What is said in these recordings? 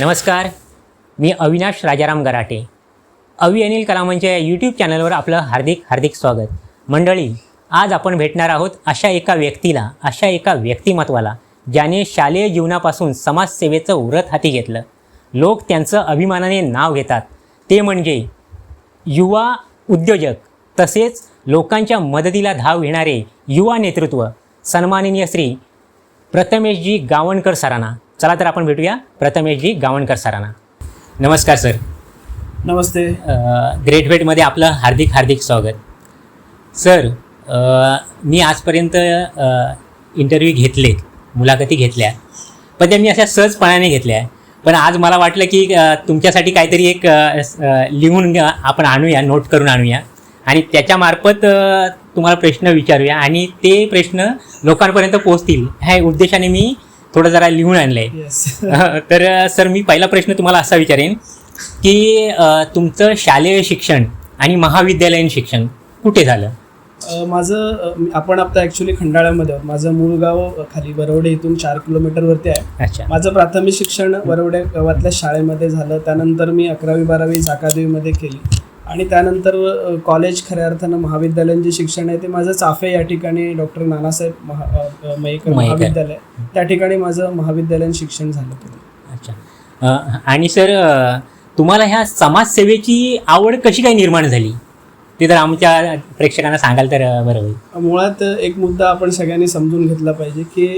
नमस्कार मी अविनाश राजाराम गराटे. अवि अनिल कलामांच्या यूट्यूब चॅनलवर आपलं हार्दिक हार्दिक स्वागत. मंडळी आज आपण भेटणार आहोत अशा एका व्यक्तीला अशा एका व्यक्तिमत्वाला ज्याने शालेय जीवनापासून समाजसेवेचं व्रत हाती घेतलं. लोक त्यांचं अभिमानाने नाव घेतात. ते म्हणजे युवा उद्योजक तसेच लोकांच्या मदतीला धाव घेणारे युवा नेतृत्व सन्माननीय श्री प्रथमेशजी गावणकर सरांना. चला तर आपण भेटूया प्रथमेशजी गावणकर सरांना. नमस्कार सर. नमस्ते. ग्रेट वेटमध्ये आपलं हार्दिक हार्दिक स्वागत. सर मी आजपर्यंत इंटरव्ह्यू घेतले मुलाखती घेतल्या पण त्या मी अशा सहजपणाने घेतल्या. पण आज मला वाटलं की तुमच्यासाठी काहीतरी एक लिहून आपण आणूया नोट करून आणूया. आणि त्याच्यामार्फत तुम्हाला प्रश्न विचारूया. आणि ते प्रश्न लोकांपर्यंत पोहोचतील ह्या उद्देशाने मी थोडं जरा लिहून आणलं आहे येस तर सर मी पहिला प्रश्न तुम्हाला असा विचारेन की तुमचं शालेय शिक्षण आणि महाविद्यालयीन शिक्षण कुठे झालं? माझं आपण आता ॲक्च्युली खंडाळ्यामध्ये आहोत. माझं मूळ गाव खाली बरवडे इथून चार किलोमीटरवरती आहे. अच्छा. माझं प्राथमिक शिक्षण बरवडे गावातल्या शाळेमध्ये झालं. त्यानंतर मी अकरावी बारावी झाकादेवीमध्ये केली. आणि त्यानंतर कॉलेज खऱ्या अर्थानं महाविद्यालयीन जे शिक्षण आहे ते माझं चाफे या ठिकाणी डॉक्टर नानासाहेब महा मयेकर. महाविद्यालय. त्या ठिकाणी माझं महाविद्यालयीन शिक्षण झालं अच्छा. आणि सर तुम्हाला ह्या समाजसेवेची आवड कशी काय निर्माण झाली? ते तर आमच्या प्रेक्षकांना सांगाल तर बरं होईल. मुळात एक मुद्दा आपण सगळ्यांनी समजून घेतला पाहिजे की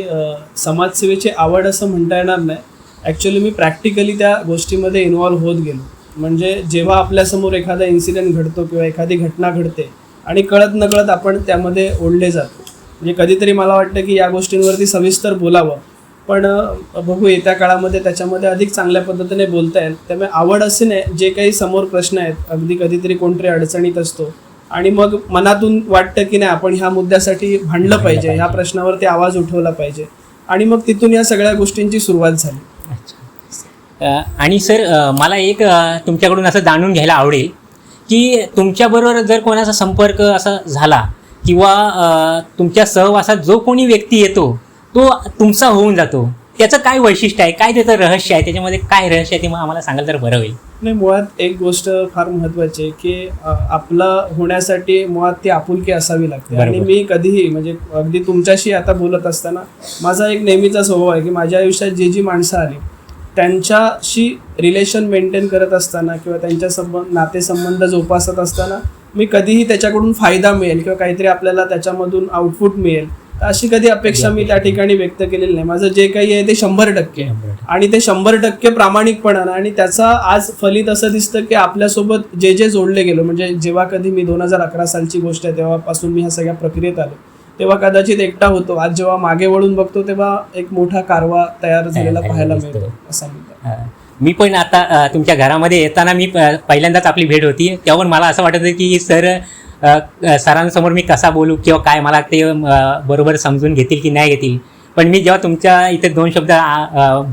समाजसेवेची आवड असं म्हणता येणार नाही. ॲक्च्युली मी प्रॅक्टिकली त्या गोष्टीमध्ये इन्व्हॉल्व्ह होत गेलो. म्हणजे जेव्हा आपल्यासमोर एखादा इन्सिडेंट घडतो किंवा एखादी घटना घडते आणि कळत नकळत आपण त्यामध्ये ओढले जातो. म्हणजे कधीतरी मला वाटतं की या गोष्टींवरती सविस्तर बोलावं. पण बघू येत्या काळामध्ये त्याच्यामध्ये अधिक चांगल्या पद्धतीने बोलता येईल. त्यामुळे आवड असे नाही जे काही समोर प्रश्न आहेत अगदी कधीतरी कोणतरी अडचणीत असतो. आणि मग मनातून वाटतं की नाही आपण ह्या मुद्द्यासाठी भांडलं पाहिजे ह्या प्रश्नावरती आवाज उठवला पाहिजे. आणि मग तिथून या सगळ्या गोष्टींची सुरुवात झाली. आणि सर मला एक तुमच्याकडून असं जाणून घ्यायला आवडेल की तुमच्याबरोबर जर कोणाचा संपर्क असा झाला किंवा तुमच्या सहवासात जो कोणी व्यक्ती येतो तो तुमचा होऊन जातो. त्याचं काय वैशिष्ट्य आहे? काय त्याचं रहस्य आहे? त्याच्यामध्ये काय रहस्य आहे ते मग आम्हाला सांगाल तर बरं होईल. नाही मुळात एक गोष्ट फार महत्वाची आहे की आपलं होण्यासाठी मुळात ती आपुलकी असावी लागते. आणि. मी कधीही म्हणजे अगदी तुमच्याशी आता बोलत असताना माझा एक नेहमीचा स्वभाव आहे की माझ्या आयुष्यात जी जी माणसं आली त्यांच्याशी रिलेशन मेंटेन करत असताना किंवा त्यांच्या संबंध नातेसंबंध जोपासत असताना मी कधीही त्याच्याकडून फायदा मिळेल किंवा काहीतरी आपल्याला त्याच्यामधून आउटपुट मिळेल. तर अशी कधी अपेक्षा मी त्या ठिकाणी व्यक्त केलेली नाही. माझं जे काही आहे ते शंभर टक्के. आहे. आणि ते शंभर टक्के प्रामाणिकपणानं आणि त्याचा आज फलित असं दिसतं की आपल्यासोबत जे जे जोडले गेलो म्हणजे जेव्हा कधी मी दोन हजार अकरा सालची गोष्ट आहे तेव्हापासून मी ह्या सगळ्या प्रक्रियेत आलो. तेव्हा कदाचित एकटा होतो. आज जेव्हा मागे वळून बघतो तेव्हा एक मोठा कारवा तयार झालेला पाहायला. मिळतो असं म्हणतात. मी पण आता तुमच्या घरामध्ये येताना मी पहिल्यांदाच आपली भेट होती. तेव्हा पण मला असं वाटत होतं की सर सरांसमोर मी कसा बोलू किंवा काय मला ते बरोबर समजून घेतील की नाही घेतील? पण मी जेव्हा तुमच्या इथे दोन शब्द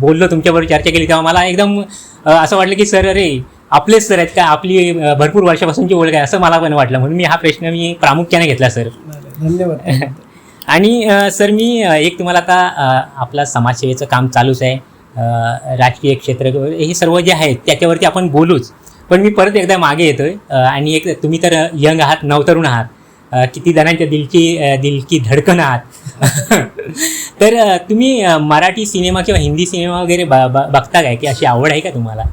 बोललो तुमच्याबरोबर चर्चा केली तेव्हा मला एकदम असं वाटलं की सर अरे आपलेच सर आहेत का? आपली भरपूर वर्षापासूनची ओळख आहे असं मला पण वाटलं. म्हणून मी हा प्रश्न मी प्रामुख्याने घेतला सर. धन्यवाद. आणि सर मी एक तुम्हाला आता आपला समाजसेवेचं काम चालूच आहे. राजकीय क्षेत्र हे सर्व जे आहेत त्याच्यावरती आपण बोलूच. पण मी परत एकदा मागे येतोय. आणि एक तुम्ही तर यंग आहात नवतरुण आहात. किती जणांच्या दिलची दिलकी धडकन आहात. तर तुम्ही मराठी सिनेमा किंवा हिंदी सिनेमा वगैरे बघता काय? की अशी आवड आहे का तुम्हाला?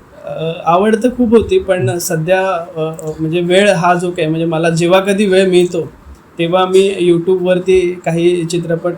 आवड तर खूप होती पण सध्या म्हणजे वेळ हा जो काय म्हणजे मला जेव्हा कधी वेळ मिळतो तेव्हा मी यूट्यूबवरती काही चित्रपट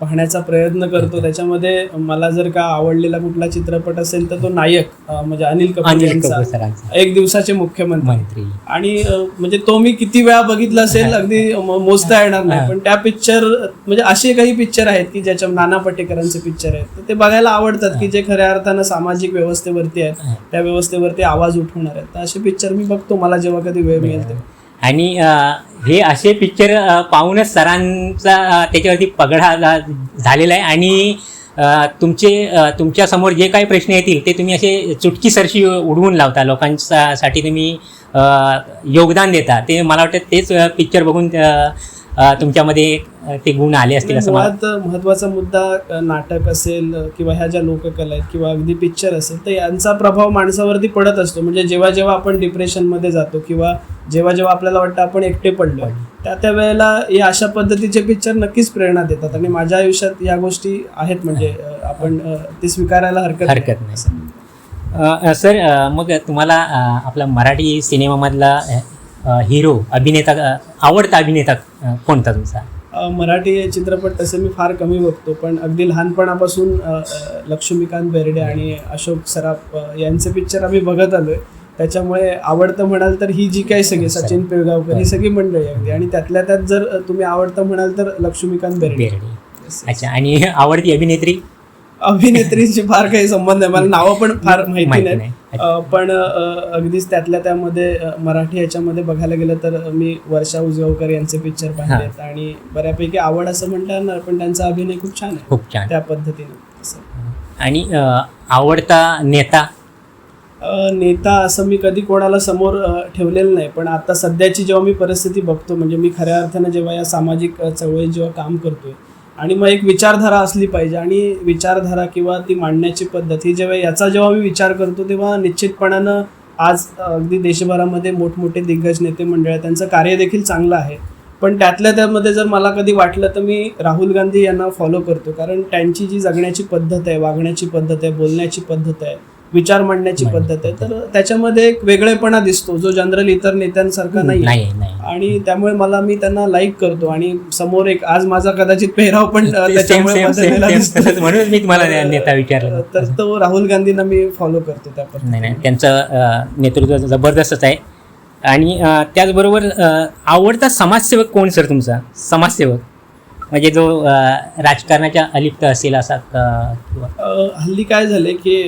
पाहण्याचा प्रयत्न करतो. त्याच्यामध्ये मला जर का आवडलेला कुठला चित्रपट असेल तर तो नायक म्हणजे अनिल कपूर यांचा. एक दिवसाचे मुख्यमंत्री. मंत्री. आणि म्हणजे तो मी किती वेळा बघितला असेल अगदी मोजता येणार नाही. पण त्या पिक्चर म्हणजे असे काही पिक्चर आहेत की ज्याच्या नाना पाटेकरांचे पिक्चर आहेत. तर ते बघायला आवडतात की जे खऱ्या अर्थानं सामाजिक व्यवस्थेवरती आहेत. त्या व्यवस्थेवरती आवाज उठवणार आहेत. तर असे पिक्चर मी बघतो. मला जेव्हा कधी वेळ मिळेल तेव्हा. आणि हे असे पिक्चर पाहूनच सरांचा त्याच्यावरती पगडा झा- झालेला आहे. आणि तुमचे तुमच्यासमोर जे काही प्रश्न येतील ते तुम्ही असे चुटकीसरशी उडवून लावता. लोकांसाठी तुम्ही योगदान देता. ते मला वाटतं तेच पिक्चर बघून तुमच्यामध्ये ते गुण आले असतील असं मला मुळात महत्त्वाचा मुद्दा नाटक असेल किंवा ह्या ज्या लोककला आहेत किंवा अगदी पिक्चर असेल तर यांचा प्रभाव माणसावरती पडत असतो. म्हणजे जेव्हा जेव्हा आपण डिप्रेशनमध्ये जातो किंवा जेव्हा जेव्हा आपल्याला वाटतं आपण एकटे पडलो त्या त्या वेळेला या अशा पद्धतीचे पिक्चर नक्कीच प्रेरणा देतात. आणि माझ्या आयुष्यात या गोष्टी आहेत. म्हणजे आपण ते स्वीकारायला हरकत हरकत नाही. सर मग तुम्हाला आपला मराठी सिनेमामधला हिरो अभिनेता आवडता अभिनेता कोणता तुमचा? मराठी चित्रपट तसे मी फार कमी बघतो पण अगदी लहानपणापासून लक्ष्मीकांत बेर्डे आणि अशोक सराफ यांचे पिक्चर आम्ही बघत आलोय. त्याच्यामुळे आवडतं म्हणाल तर ही जी काही सगळी सचिन पिळगावकर ही सगळी मंडळी अगदी. आणि त्यातल्या त्यात जर तुम्ही आवडतं म्हणाल तर लक्ष्मीकांत बेर्डे. अच्छा आणि आवडती अभिनेत्री? अभिनेत्रीशी फार काही संबंध आहे मला नावं पण फार माहिती नाही. पण अगदीच त्यातल्या त्यामध्ये मराठी याच्यामध्ये बघायला गेलं तर मी वर्षा उजगावकर यांचे पिक्चर पाहिलेत आणि बऱ्यापैकी आवड असं म्हणता येणार पण त्यांचा अभिनय खूप छान आहे. खूप छान. त्या पद्धतीने. आणि आवडता नेता? नेता असं मी कधी कोणाला समोर ठेवलेलं नाही पण आता सध्याची जेव्हा मी परिस्थिती बघतो म्हणजे मी खऱ्या अर्थानं जेव्हा या सामाजिक चळवळीत जेव्हा काम करतोय आणि मग एक विचारधारा असली पाहिजे आणि विचारधारा किंवा ती मांडण्याची पद्धत ही जेव्हा याचा जेव्हा मी विचार करतो तेव्हा निश्चितपणानं आज अगदी देशभरामध्ये मोठमोठे दिग्गज नेते मंडळ त्यांचं कार्य देखील चांगलं आहे. पण त्यातल्या त्यामध्ये जर मला कधी वाटलं तर मी राहुल गांधी यांना फॉलो करतो. कारण त्यांची जी जगण्याची पद्धत आहे वागण्याची पद्धत आहे बोलण्याची पद्धत आहे विचार मांडण्याची पद्धत आहे. तर त्याच्यामध्ये एक वेगळेपणा दिसतो जो जनरल इतर नेत्यांसारखा नाही. आणि त्यामुळे मला मी त्यांना लाईक करतो आणि समोर एक आज माझा कदाचित पेहराव पण त्याच्यामुळे मी तुम्हाला नेता विचारलं. तर तो राहुल गांधींना मी फॉलो करतो त्या पद्धतीने. नाही नाही. त्यांचं नेतृत्व जबरदस्तच आहे. आणि त्याचबरोबर आवडता समाजसेवक कोण सर तुमचा? समाजसेवक. म्हणजे जो राजकारणाच्या अलिप्त असेल असा हल्ली काय झाले की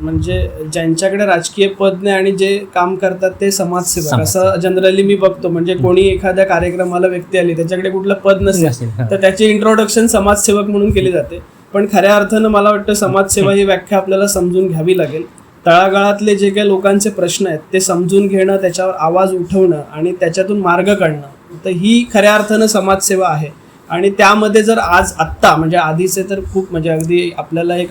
म्हणजे ज्यांच्याकडे राजकीय पद नाही आणि जे काम करतात ते समाजसेवक. असं जनरली मी बघतो. म्हणजे कोणी एखाद्या कार्यक्रमाला व्यक्ती आली त्याच्याकडे कुठलं पद नसेल. तर त्याची इंट्रोडक्शन समाजसेवक म्हणून केली जाते. पण खऱ्या अर्थानं मला वाटतं समाजसेवा ही व्याख्या आपल्याला समजून घ्यावी लागेल. तळागाळातले जे काही लोकांचे प्रश्न आहेत ते समजून घेणं त्याच्यावर आवाज उठवणं आणि त्याच्यातून मार्ग काढणं तर ही खऱ्या अर्थानं समाजसेवा आहे. आणि त्यामध्ये जर आज आत्ता म्हणजे आधीचे तर खूप म्हणजे अगदी आपल्याला एक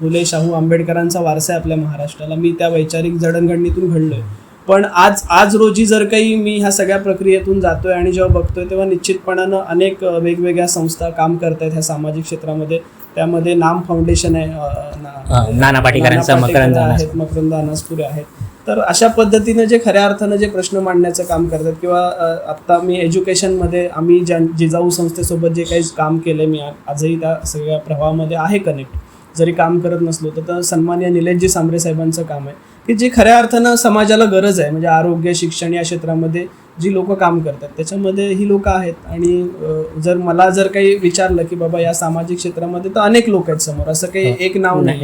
फुले शाहू आंबेडकरांचा वारसा आहे आपल्या महाराष्ट्राला. मी त्या वैचारिक जडणघडणीतून घडलोय. पण आज आज रोजी जर काही मी ह्या सगळ्या प्रक्रियेतून जातोय आणि जेव्हा बघतोय तेव्हा निश्चितपणानं अनेक वेगवेगळ्या संस्था काम करतायत ह्या सामाजिक क्षेत्रामध्ये. त्यामध्ये नाम फाउंडेशन आहे नाना पाटेकर आहेत मकरंद अनासपुरे आहेत. तर अशा पद्धतीने जे खऱ्या अर्थानं जे प्रश्न मांडण्याचं काम करतात किंवा आत्ता मी एज्युकेशनमध्ये आम्ही ज्या जिजाऊ संस्थेसोबत जे काही काम केलं मी आजही त्या सगळ्या प्रवाहामध्ये आहे कनेक्ट जरी काम करत नसलो तर सन्मान्य निलेशजी सांबरे साहेबांचं काम आहे. की जे खऱ्या अर्थानं समाजाला गरज आहे म्हणजे आरोग्य शिक्षण या क्षेत्रामध्ये जी लोक काम करतात त्याच्यामध्ये ही लोक आहेत. आणि जर मला जर काही विचारलं की बाबा या सामाजिक क्षेत्रामध्ये तर अनेक लोक आहेत समोर असं काही एक नाव नाही.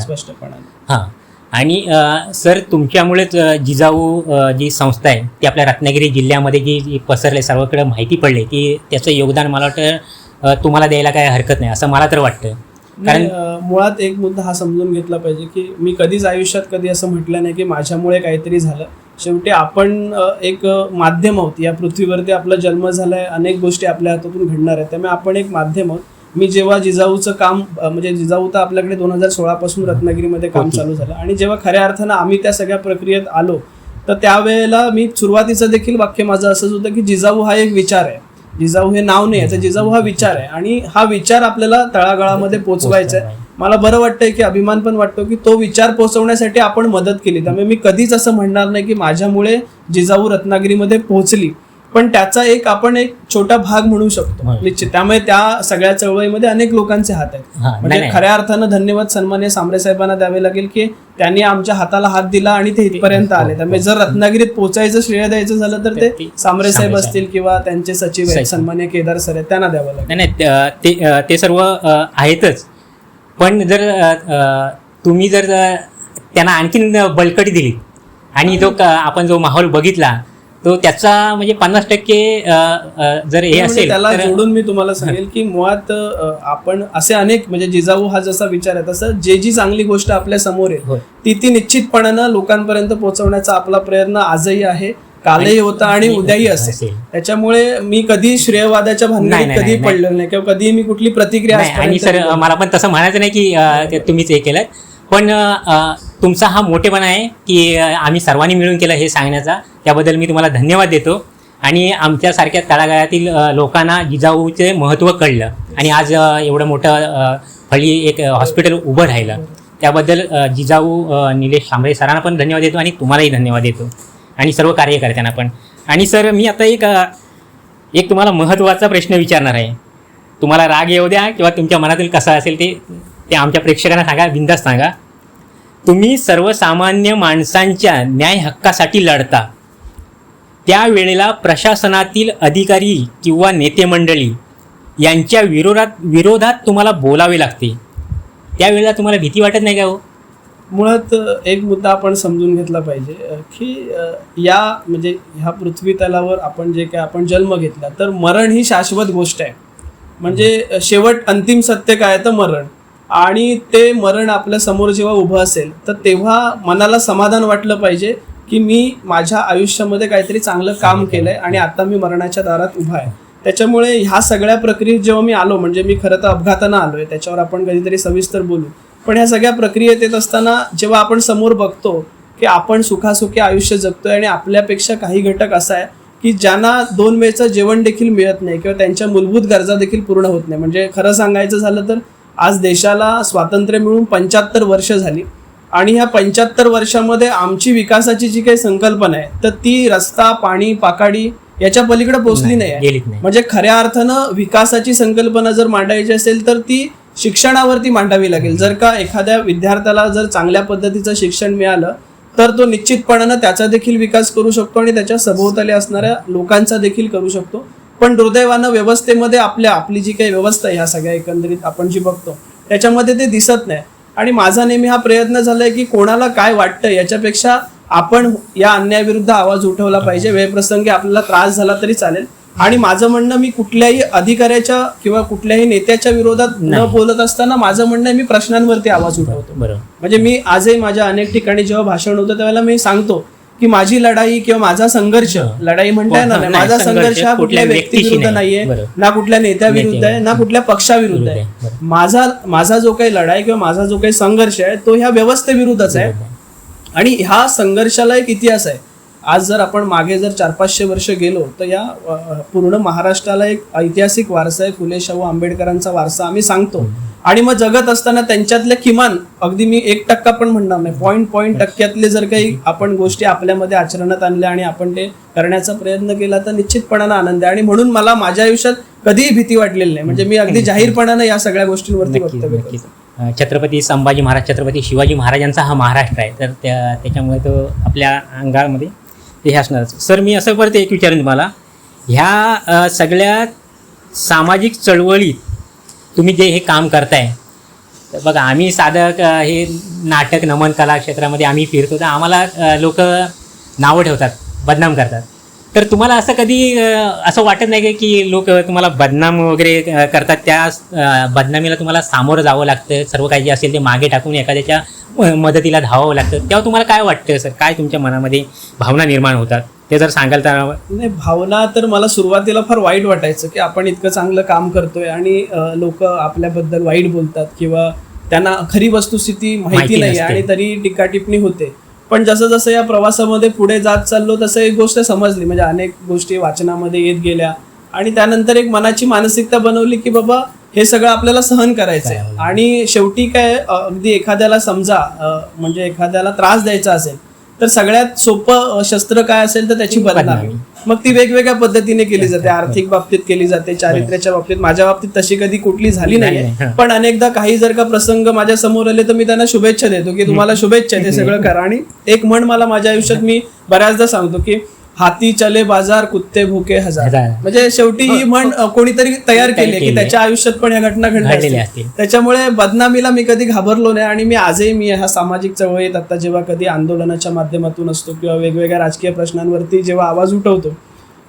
स्पष्टपणाने. हां. आणि सर तुमच्यामुळेच जिजाऊ जी संस्था आहे ती आपल्या रत्नागिरी जिल्ह्यामध्ये जी पसरले सर्वकडे माहिती पडले की त्याचं योगदान मला वाटतं तुम्हाला द्यायला काय हरकत नाही असं मला तर वाटतं. कारण मुळात एक मुद्दा हा समजून घेतला पाहिजे की मी कधीच आयुष्यात कधी असं म्हटलं नाही की माझ्यामुळे काहीतरी झालं. शेवटी आपण एक माध्यम आहोत या पृथ्वीवरती आपला जन्म झालाय अनेक गोष्टी आपल्या हातातून घडणार आहेत त्यामुळे आपण एक माध्यम आहोत. मी जेव्हा जिजाऊचं काम म्हणजे जिजाऊ तर आपल्याकडे दोन हजार सोळापासून रत्नागिरीमध्ये काम. चालू झालं. आणि जेव्हा खऱ्या अर्थानं आम्ही त्या सगळ्या प्रक्रियेत आलो तर त्यावेळेला मी सुरुवातीचं देखील वाक्य माझं असंच होतं की जिजाऊ हा एक विचार आहे. जिजाऊ हे नाव नाही याचं जिजाऊ हा विचार आहे. आणि हा विचार आपल्याला तळागाळामध्ये पोचवायचा आहे. मला बरं वाटतंय की अभिमान पण वाटतो की तो विचार पोहोचवण्यासाठी आपण मदत केली. त्यामुळे मी कधीच असं म्हणणार नाही की माझ्यामुळे जिजाऊ रत्नागिरीमध्ये पोहोचली पण त्याचा एक आपण एक छोटा भाग म्हणू शकतो. होय. निश्चित. त्यामुळे त्या सगळ्या चळवळीमध्ये अनेक लोकांचे हात आहेत. हां म्हणजे खऱ्या अर्थानं धन्यवाद सन्मान्य सांबरे साहेबांना द्यावे लागेल की त्यांनी आमच्या हाताला हात दिला आणि ते इथपर्यंत आले. त्यामुळे जर रत्नागिरीत पोहोचायचं श्रेय द्यायचं झालं तर ते सांबरे साहेब असतील किंवा त्यांचे सचिव आहेत. सन्मान्य केदार सर आहेत त्यांना द्यावं लागेल. नाही त- सर्व आहेतच. पण जर तुम्ही जर त्यांना आणखीन बळकटी दिली आणि तो क- आपण जो माहोल बघितला तो त्याचा म्हणजे पन्नास टक्के जर हे म्हणजे असेल त्याला जोडून मी तुम्हाला सांगेल की मुळात आपण असे अनेक म्हणजे जिजाऊ हा जसा विचार आहे तसं जे जी चांगली गोष्ट आपल्यासमोर आहे होय. ती ती निश्चितपणानं लोकांपर्यंत पोहोचवण्याचा आपला प्रयत्न आजही आहे कालही होता आणि उद्याही असेल. त्याच्यामुळे मी कधी श्रेयवादाच्या नाही, कधी नाही. पडलो नाही किंवा कधी मी कुठली प्रतिक्रिया आणि सर. मला पण तसं म्हणायचं नाही की तुम्हीच हे केलं पण तुमचा हा मोठेपणा आहे की आम्ही सर्वांनी मिळून केलं हे सांगण्याचा. त्याबद्दल मी तुम्हाला धन्यवाद देतो. आणि आमच्यासारख्या तळागाळातील लोकांना जिजाऊचे महत्त्व कळलं. आणि आज एवढं मोठं फळी एक हॉस्पिटल उभं राहिलं. त्याबद्दल जिजाऊ निलेश सांबळे सरांना पण धन्यवाद देतो आणि तुम्हालाही धन्यवाद देतो. आणि सर्व कार्यकर्त्यांना पण. आणि सर मी आता एक एक तुम्हाला महत्त्वाचा प्रश्न विचारणार आहे. तुम्हाला राग येऊ द्या किंवा तुमच्या मनातील कसं असेल ते ते आमच्या प्रेक्षकांना सांगा बिंदास सांगा. तुम्ही सर्वसामान्य माणसांच्या न्याय हक्कासाठी लढता. त्यावेळेला प्रशासनातील अधिकारी किंवा नेते मंडळी यांच्या विरोधात विरोधात तुम्हाला बोलावे लागते. त्यावेळेला तुम्हाला भीती वाटत नाही का हो? मुळात एक मुद्दा आपण समजून घेतला पाहिजे की या म्हणजे ह्या पृथ्वी तलावर आपण जे काय आपण जन्म घेतला तर मरण ही शाश्वत गोष्ट आहे. म्हणजे शेवट अंतिम सत्य काय तर मरण. आणि ते मरण आपल्यासमोर जेव्हा उभं असेल तर तेव्हा मनाला समाधान वाटलं पाहिजे की मी माझ्या आयुष्यामध्ये काहीतरी चांगलं काम केलंय आणि आता मी मरणाच्या दारात उभा आहे. त्याच्यामुळे ह्या सगळ्या प्रक्रियेत जेव्हा मी आलो म्हणजे मी खरं तर अपघातानं आलोय त्याच्यावर आपण कधीतरी सविस्तर बोलू. पण ह्या सगळ्या प्रक्रियेत येत असताना जेव्हा आपण समोर बघतो की आपण सुखासुखी आयुष्य जगतोय आणि आपल्यापेक्षा काही घटक असा आहे की ज्यांना दोन वेळचं जेवण देखील मिळत नाही किंवा त्यांच्या मूलभूत गरजा देखील पूर्ण होत नाही. म्हणजे खरं सांगायचं झालं तर आज देशाला स्वातंत्र्य मिळून पंच्याहत्तर वर्ष झाली. आणि ह्या पंच्याहत्तर वर्षामध्ये आमची विकासाची जी काही संकल्पना आहे तर ती रस्ता पाणी पाकाडी याच्या पलीकडे पोहोचली नाही. म्हणजे खऱ्या अर्थानं विकासाची संकल्पना जर मांडायची असेल तर ती शिक्षणावरती मांडावी लागेल. जर का एखाद्या विद्यार्थ्याला जर चांगल्या पद्धतीचं शिक्षण मिळालं तर तो निश्चितपणानं त्याचा देखील विकास करू शकतो आणि त्याच्या सभोवताली असणाऱ्या लोकांचा देखील करू शकतो. पण दुर्दैवानं व्यवस्थेमध्ये आपल्या आपली जी काही व्यवस्था ह्या सगळ्या एकंदरीत आपण जी बघतो त्याच्यामध्ये ते दिसत नाही. आणि माझा नेहमी हा प्रयत्न झालाय की कोणाला काय वाटतं याच्यापेक्षा आपण या अन्यायाविरुद्ध आवाज उठवला पाहिजे. वेळप्रसंगी आपल्याला त्रास झाला तरी चालेल. आणि माझं म्हणणं मी कुठल्याही अधिकाऱ्याच्या किंवा कुठल्याही नेत्याच्या विरोधात न. बोलत असताना माझं म्हणणं मी प्रश्नांवरती आवाज उठवतो. बरोबर म्हणजे मी आजही माझ्या अनेक ठिकाणी जेव्हा भाषण होतं त्यावेळेला मी सांगतो की माझी लढाई किंवा माझा संघर्ष लढाई म्हणता येणार नाही नाही, माझा संघर्ष हा कुठल्या व्यक्तीविरुद्ध नाही. नाहीये. ना कुठल्या नेत्याविरुद्ध आहे. ना कुठल्या पक्षाविरुद्ध विरुद्ध आहे. माझा माझा जो काही लढाई किंवा माझा जो काही संघर्ष आहे तो ह्या व्यवस्थेविरुद्धच आहे आणि ह्या संघर्षाला एक इतिहास आहे आज जर आपण मागे जर चार पाचशे वर्ष गेलो तर या पूर्ण महाराष्ट्राला एक ऐतिहासिक वारसा आहे. फुले शाहू आंबेडकरांचा वारसा आम्ही सांगतो. आणि मग जगत असताना त्यांच्यातल्या किमान अगदी मी एक टक्का पण म्हणणार नाही. पॉईंट पॉईंट टक्क्यातले जर काही आपण गोष्टी आपल्यामध्ये आचरणात आणल्या आणि आपण ते करण्याचा प्रयत्न केला तर निश्चितपणानं आनंद आहे. आणि म्हणून मला माझ्या आयुष्यात कधीही भीती वाटलेली नाही. म्हणजे मी अगदी जाहीरपणानं या सगळ्या गोष्टींवरती वक्तव्य करतो. छत्रपती संभाजी महाराज छत्रपती शिवाजी महाराजांचा हा महाराष्ट्र आहे. तर त्या त्याच्यामुळे तो आपल्या अंगामध्ये ते हे असणारच सर मी असं परत एक विचारेन तुम्हाला. ह्या सगळ्या सामाजिक चळवळीत तुम्ही जे हे काम करताय तर बघा आम्ही साधं हे नाटक नमन कला क्षेत्रामध्ये आम्ही फिरतो तर आम्हाला लोक नावं ठेवतात बदनाम करतात. तर तुम्हाला असं कधी असं वाटत नाही का लोक तुम्हाला बदनाम वगैरे करतात? त्या बदनामीला तुम्हाला सामोरं जावं लागतं. सर्व काही जे असेल ते मागे टाकून एखाद्याच्या मदतीला धावावं लागतं. तेव्हा तुम्हाला काय वाटतं सर? काय तुमच्या मनामध्ये भावना निर्माण होतात? ते जर सांगाल तर नाही भावना तर मला सुरुवातीला फार वाईट वाटायचं की आपण इतकं चांगलं काम करतोय आणि लोक आपल्याबद्दल वाईट बोलतात किंवा त्यांना खरी वस्तुस्थिती माहिती नाही. आणि तरी टीका टिप्पणी होते. पण जसं जसं या प्रवासामध्ये पुढे जात चाललो तसं एक गोष्ट समजली. म्हणजे अनेक गोष्टी वाचनामध्ये येत गेल्या. आणि त्यानंतर एक मनाची मानसिकता बनवली की बाबा हे सगळं आपल्याला सहन करायचं आहे. आणि शेवटी काय अगदी एखाद्याला समजा म्हणजे एखाद्याला त्रास द्यायचा असेल तर सगळ्यात सोपं शस्त्र काय असेल तर त्याची बदनामी. बदनामी. मग ती वेगवेगळ्या पद्धतीने केली जाते. आर्थिक बाबतीत केली जाते चारित्र्याच्या बाबतीत. माझ्या बाबतीत तशी कधी कुठली झाली नाहीये. नाही, पण अनेकदा काही जर का प्रसंग माझ्यासमोर आले तर मी त्यांना शुभेच्छा देतो की तुम्हाला शुभेच्छा ते सगळं करा. आणि एक म्हण मला माझ्या आयुष्यात मी बऱ्याचदा सांगतो की हाती चले बाजार कुत्ते भुके हजार. म्हणजे शेवटी ही म्हण अ, कोणीतरी तयार केली की. त्याच्या आयुष्यात पण या घटना घडलेल्या असतील. त्याच्यामुळे बदनामीला मी कधी घाबरलो नाही आणि मी आजही मी ह्या सामाजिक चळवळीत आता जेव्हा कधी आंदोलनाच्या माध्यमातून असतो किंवा वेगवेगळ्या राजकीय प्रश्नांवरती जेव्हा आवाज उठवतो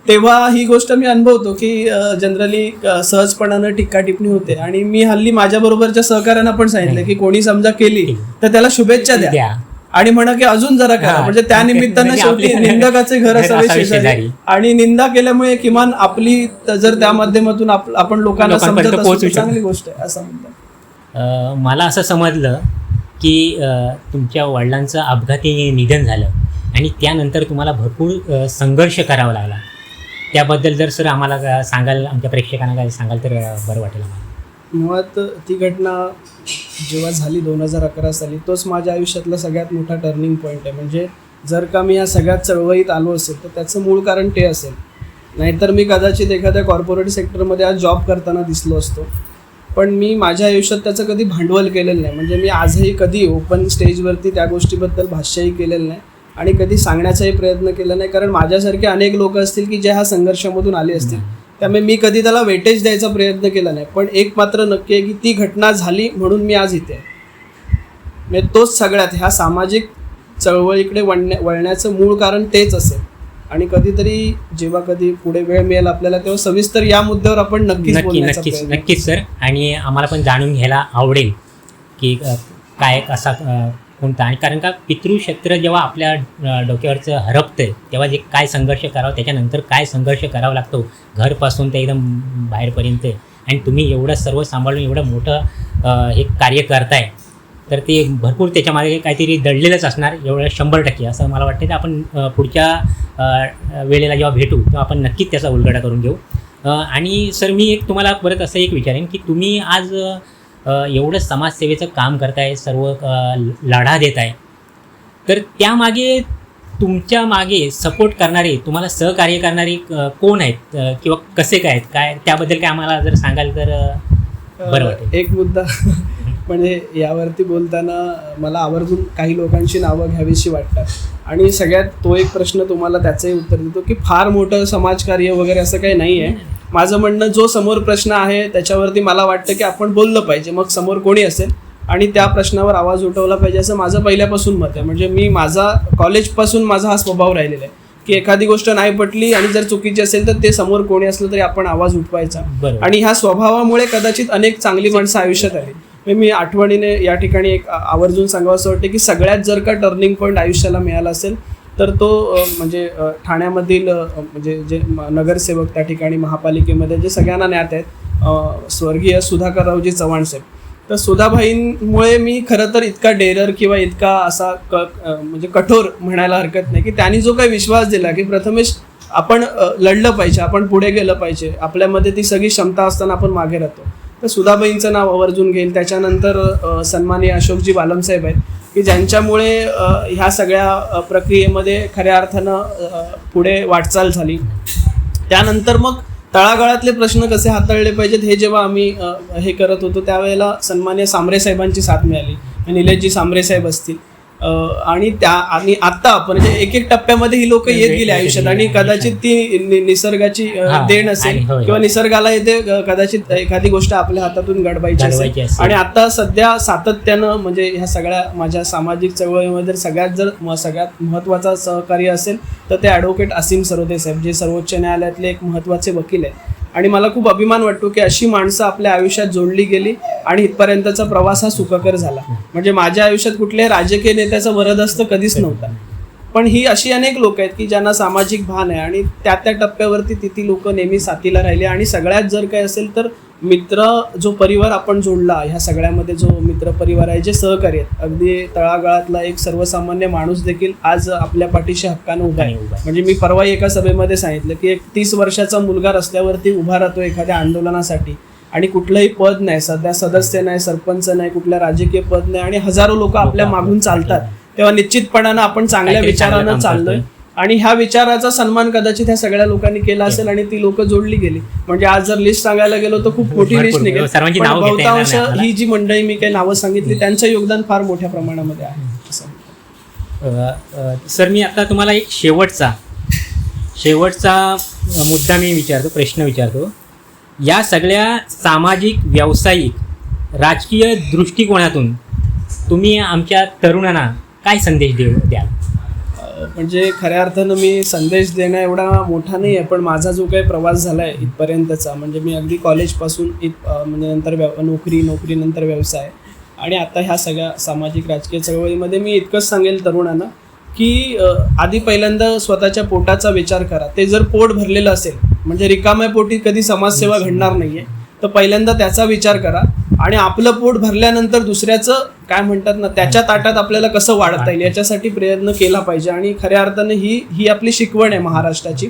तेव्हा ही गोष्ट मी अनुभवतो की जनरली सहजपणानं टीका टिप्पणी होते. आणि मी हल्ली माझ्या बरोबरच्या सहकाऱ्यांना पण सांगितलं की कोणी समजा केली तर त्याला शुभेच्छा द्या. आणि म्हणा की अजून जरा करा. म्हणजे त्या निमित्तानं म्हणजे शेवटी निंदकाचे घर असावे शेजारी. आणि निंदा केल्यामुळे किमान आपली जर त्या माध्यमातून आप- आपण लोकांना समजत असू. चांगली गोष्ट आहे असं म्हणतात मला असं समजलं की तुमच्या वडिलांचं अपघाती निधन झालं आणि त्यानंतर तुम्हाला भरपूर संघर्ष करावा लागला त्याबद्दल जर सर आम्हाला सांगाल आमच्या प्रेक्षकांना काय सांगाल तर बरं वाटेल आम्हाला मुळात ती घटना जेव्हा झाली दोन हजार अकरा साली तोच माझ्या आयुष्यातला सगळ्यात मोठा टर्निंग पॉईंट आहे. म्हणजे जर का मी या सगळ्यात चळवळीत आलो असेल तर त्याचं मूळ कारण ते असेल. नाहीतर मी कदाचित एखाद्या कॉर्पोरेट सेक्टरमध्ये आज जॉब करताना दिसलो असतो. पण मी माझ्या आयुष्यात त्याचं कधी भांडवल केलेलं नाही. म्हणजे मी आजही कधी ओपन स्टेजवरती त्या गोष्टीबद्दल भाष्यही केलेलं नाही आणि कधी सांगण्याचाही प्रयत्न केला नाही. कारण माझ्यासारखे अनेक लोक असतील की जे ह्या संघर्षामधून आले असतील. त्यामुळे मी कधी त्याला वेटेज द्यायचा प्रयत्न केला नाही. पण एक मात्र नक्की आहे की ती घटना झाली म्हणून मी आज इथे आहे. म्हणजे तोच सगळ्यात ह्या सामाजिक चळवळीकडे वळण्या वळण्याचं मूळ कारण तेच असेल. आणि कधीतरी जेव्हा कधी पुढे वेळ मिळेल आपल्याला तेव्हा सविस्तर या मुद्द्यावर आपण नक्कीच नक्की नक्कीच नक्कीच सर. आणि आम्हाला पण जाणून घ्यायला आवडेल की काय कसा कोणता? आणि कारण का पितृक्षेत्र जेव्हा आपल्या डोक्यावरचं हरपतं तेव्हा जे काय संघर्ष करावं त्याच्यानंतर काय संघर्ष करावा लागतो? घरपासून ते एकदम बाहेरपर्यंत. आणि तुम्ही एवढं सर्व सांभाळून एवढं मोठं हे कार्य करताय तर ते भरपूर त्याच्यामध्ये काहीतरी दडलेलंच असणार एवढं शंभर टक्के असं मला वाटतं. की आपण पुढच्या वेळेला जेव्हा भेटू तेव्हा आपण नक्कीच त्याचा उलगडा करून घेऊ. आणि सर मी एक तुम्हाला परत असं एक विचारेन की तुम्ही आज एवढं समाजसेवेचं काम करताय सर्व लढा देत आहे तर त्यामागे तुमच्या मागे सपोर्ट करणारे तुम्हाला सहकार्य करणारे कोण आहेत? किंवा कसे काय आहेत? काय त्याबद्दल काय आम्हाला जर सांगाल तर बरं वाटेल. एक मुद्दा. म्हणजे यावरती बोलताना मला आवर्जून काही लोकांची नावं घ्यावीशी वाटतात. आणि सगळ्यात तो एक प्रश्न तुम्हाला त्याचंही उत्तर देतो की फार मोठं समाजकार्य वगैरे असं काही नाही आहे माझं म्हणणं जो समोर प्रश्न आहे त्याच्यावरती मला वाटतं की आपण बोललं पाहिजे. मग समोर कोणी असेल आणि त्या प्रश्नावर आवाज उठवला पाहिजे असं माझं पहिल्यापासून मत आहे. म्हणजे मी माझा कॉलेजपासून माझा हा स्वभाव राहिलेला आहे की एखादी गोष्ट नाही पटली आणि जर चुकीची असेल तर ते समोर कोणी असलं तरी आपण आवाज उठवायचा. आणि ह्या स्वभावामुळे कदाचित अनेक चांगली माणसं आयुष्यात आली. म्हणजे मी आठवणीने या ठिकाणी एक आवर्जून सांगावं असं वाटतं की सगळ्यात जर का टर्निंग पॉईंट आयुष्याला मिळाला असेल तर तो म्हणजे ठाण्यामधील म्हणजे जे नगरसेवक त्या ठिकाणी महापालिकेमध्ये जे सगळ्यांना ज्ञात आहेत स्वर्गीय सुधाकररावजी चव्हाण साहेब. तर सुधाभाईंमुळे मी खरं तर इतका डेरर किंवा इतका असा क म्हणजे कठोर म्हणायला हरकत नाही की त्यांनी जो काही विश्वास दिला की प्रथमेश आपण लढलं पाहिजे आपण पुढे गेलं पाहिजे आपल्यामध्ये ती सगळी क्षमता असताना आपण मागे राहतो. तर सुधाबाईंचं नाव आवर्जून घेईल. त्याच्यानंतर सन्मानी अशोकजी बालमसाहेब आहेत की ज्यांच्यामुळे ह्या सगळ्या प्रक्रियेमध्ये खऱ्या अर्थानं पुढे वाटचाल झाली. त्यानंतर मग तळागाळातले प्रश्न कसे हाताळले पाहिजेत हे जेव्हा आम्ही हे करत होतो त्यावेळेला सन्मान्य सामरे साहेबांची साथ मिळाली. निलेशजी सामरे साहेब असतील. आणि त्या आणि आत्ता आपण म्हणजे एक एक टप्प्यामध्ये ही लोक येत गेली आयुष्यात आणि कदाचित ती निसर्गाची देण असेल. किंवा निसर्गाला येते कदाचित एखादी गोष्ट आपल्या हातातून घडवायची असेल. आणि आता सध्या सातत्यानं म्हणजे ह्या सगळ्या माझ्या सामाजिक चळवळीमध्ये सगळ्यात जर सगळ्यात महत्त्वाचा सहकार्य असेल तर ते ॲडव्होकेट असीम सरोदे साहेब जे सर्वोच्च न्यायालयातले एक महत्त्वाचे वकील आहेत आणि मला खूप अभिमान वाटतो की अशी माणसं आपल्या आयुष्यात जोडली गेली आणि इथपर्यंतचा प्रवास हा सुखकर झाला. म्हणजे माझ्या आयुष्यात कुठल्याही राजकीय नेत्याचा वरदस्त कधीच नव्हता. पण ही अशी अनेक लोक आहेत की ज्यांना सामाजिक भान आहे आणि त्या त्या टप्प्यावरती तिथे लोक नेहमी साथीला राहिले आणि सगळ्यात जर काय असेल तर मित्र जो परिवार आपण जोडला ह्या सगळ्यामध्ये जो मित्र परिवार आहे जे सहकारी आहेत. अगदी तळागाळातला एक सर्वसामान्य माणूस देखील आज आपल्या पाठीशी हक्कानं उभा आहे. म्हणजे मी परवाही एका सभेमध्ये सांगितलं की एक तीस वर्षाचा मुलगा रस्त्यावरती उभा राहतो एखाद्या आंदोलनासाठी. आणि कुठलंही पद नाही सध्या सदस्य नाही सरपंच नाही कुठल्या राजकीय पद नाही आणि हजारो लोक आपल्या मागून चालतात. तेव्हा निश्चितपणानं आपण चांगल्या विचारानं चाललोय. आणि ह्या विचाराचा सन्मान कदाचित ह्या सगळ्या लोकांनी केला असेल आणि ती लोक जोडली गेली. म्हणजे आज जर लिस्ट सांगायला गेलो तर खूप मोठी. लिस्ट निघेल. येणार बहुतांश. ही जी मंडळी मी काही नावं सांगितली त्यांचं योगदान फार मोठ्या प्रमाणामध्ये आहे. सर मी आता तुम्हाला एक शेवटचा शेवटचा मुद्दा मी विचारतो प्रश्न विचारतो. या सगळ्या सामाजिक व्यावसायिक राजकीय दृष्टिकोनातून तुम्ही आमच्या तरुणांना काय संदेश देऊ द्याल? म्हणजे खऱ्या अर्थानं मी संदेश देणं एवढा मोठा नाही आहे पण माझा जो काही प्रवास झाला आहे इथपर्यंतचा म्हणजे मी अगदी कॉलेजपासून इत म्हणजे नंतर व्यव नोकरी नोकरीनंतर व्यवसाय आणि आता ह्या सगळ्या सामाजिक राजकीय चळवळीमध्ये मी इतकंच सांगेल तरुणांना की आधी पहिल्यांदा स्वतःच्या पोटाचा विचार करा. ते जर पोट भरलेलं असेल म्हणजे रिकाम्या पोटी कधी समाजसेवा घडणार नाहीये. तर पहिल्यांदा त्याचा विचार करा. आणि आपलं पोट भरल्यानंतर दुसऱ्याचं काय म्हणतात ना त्याच्या ताटात आपल्याला कसं वाढता येईल याच्यासाठी प्रयत्न केला पाहिजे. आणि खऱ्या अर्थाने ही ही आपली शिकवण आहे महाराष्ट्राची.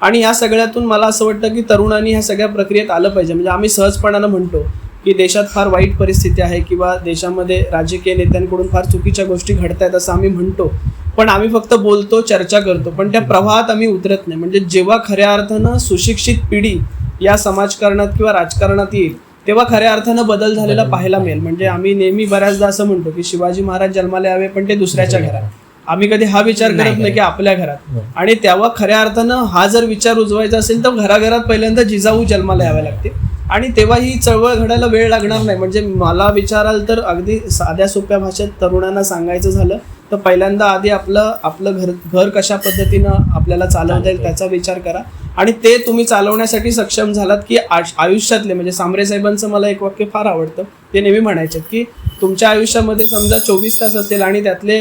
आणि या सगळ्यातून मला असं वाटतं की तरुणांनी ह्या सगळ्या प्रक्रियेत आलं पाहिजे. म्हणजे आम्ही सहजपणानं म्हणतो की देशात फार वाईट परिस्थिती आहे किंवा देशामध्ये राजकीय नेत्यांकडून फार चुकीच्या गोष्टी घडत आहेत असं आम्ही म्हणतो. पण आम्ही फक्त बोलतो चर्चा करतो. पण त्या प्रवाहात आम्ही उतरत नाही. म्हणजे जेव्हा खऱ्या अर्थानं सुशिक्षित पिढी या समाजकारणात किंवा राजकारणात येईल तेव्हा खऱ्या अर्थानं बदल झालेला पाहायला मिळेल. म्हणजे आम्ही नेहमी बऱ्याचदा असं म्हणतो की शिवाजी महाराज जन्माला यावे पण ते दुसऱ्याच्या घरात. आम्ही कधी हा विचार करत नाही की आपल्या घरात. बरं. आणि तेव्हा खऱ्या अर्थानं हा जर विचार रुजवायचा असेल तर घराघरात पहिल्यांदा जिजाऊ जन्माला यावे लागते आणि तेव्हा ही चळवळ घडायला वेळ लागणार नाही. म्हणजे मला विचाराल तर अगदी साध्या सोप्या भाषेत तरुणांना सांगायचं झालं तर पहिल्यांदा आधी आपलं आपलं घर घर कशा पद्धतीनं आपल्याला चालवता येईल त्याचा विचार करा. आणि ते तुम्ही चालवण्यासाठी सक्षम झालात की आयुष्यातले म्हणजे सांबरे साहेबांचं मला एक वाक्य फार आवडतं. ते नेहमी म्हणायचे की तुमच्या आयुष्यामध्ये समजा चोवीस तास असेल आणि त्यातले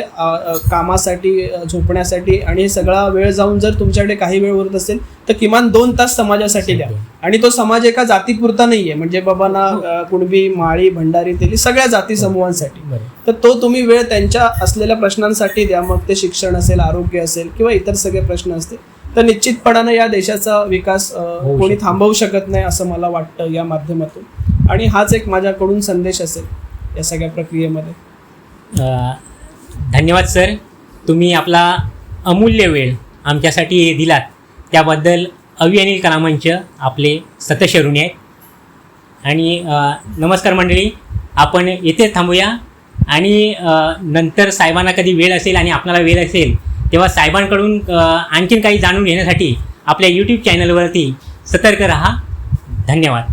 कामासाठी झोपण्यासाठी आणि हे सगळा वेळ जाऊन जर तुमच्याकडे काही वेळ उरत असेल तर किमान दोन तास समाजासाठी द्या. आणि तो समाज एका जातीपुरता नाहीये. म्हणजे बाबा ना अ, कुणबी माळी भंडारी तेली सगळ्या जाती समूहांसाठी. बरं तर तो तुम्ही वेळ त्यांच्या असलेल्या प्रश्नांसाठी द्या. मग ते शिक्षण असेल आरोग्य असेल किंवा इतर सगळे प्रश्न असतील. तर निश्चितपणानं या देशाचा विकास कोणी. थांबवू शकत नाही असं मला वाटतं या माध्यमातून. आणि हाच एक माझ्याकडून संदेश असेल या सगळ्या प्रक्रियेमध्ये. धन्यवाद सर. तुम्ही आपला अमूल्य वेळ आमच्यासाठी दिलात. त्याबद्दल अवी अनिल कलामंच आपले सतशरुणी आहेत. आणि नमस्कार मंडळी आपण येथेच थांबूया. आणि अ, नंतर साहेबांना कधी वेळ असेल आणि आपल्याला वेळ असेल तेव्हा साहेबांकडून आणखीन काही जाणून घेण्यासाठी आपल्या यूट्यूब चॅनलवरती सतर्क रहा. धन्यवाद.